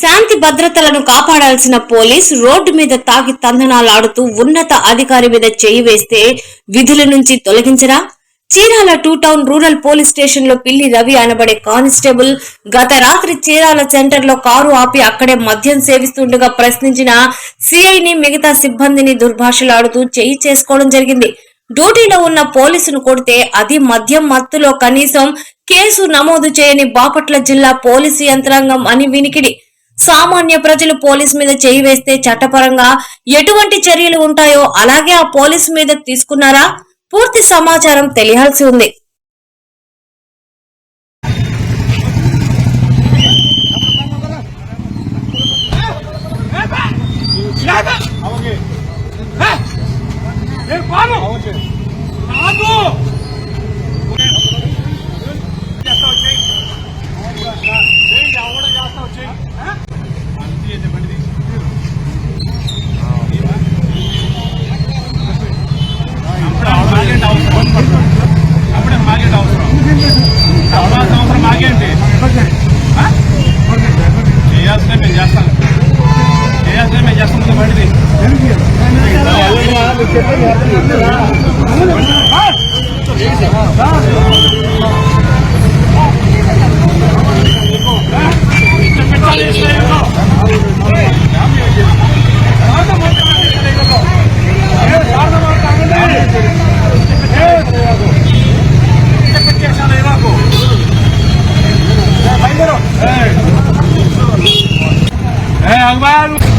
శాంతి భద్రతలను కాపాడాల్సిన police road మీద తాకి తందనాలాడుతూ ఉన్నత అధికారి మీద చేయి వేస్తే విధుల నుంచి తొలగించరా? Chirala two town rural police స్టేషన్లో పిల్లి రవి అనబడే కానిస్టేబుల్ గత రాత్రి చీరాల సెంటర్లో కారు ఆపి అక్కడే మద్యం సేవిస్తుండగా ప్రశ్నించిన సిఐని మిగతా సిబ్బందిని దుర్భాషలాడుతూ చేయి చేసుకోవడం జరిగింది. డ్యూటీలో ఉన్న పోలీసును కొడితే అది మద్యం మత్తులో కనీసం కేసు నమోదు చేయని బాపట్ల జిల్లా పోలీసు యంత్రాంగం అని వినికిడి. సామాన్య ప్రజలు పోలీస్ మీద చేయి వేస్తే చట్టపరంగా ఎటువంటి చర్యలు ఉంటాయో అలాగే ఆ పోలీస్ మీద తీసుకున్నారా పూర్తి సమాచారం తెలియాల్సి ఉంది అవకే ఏ అక్బర్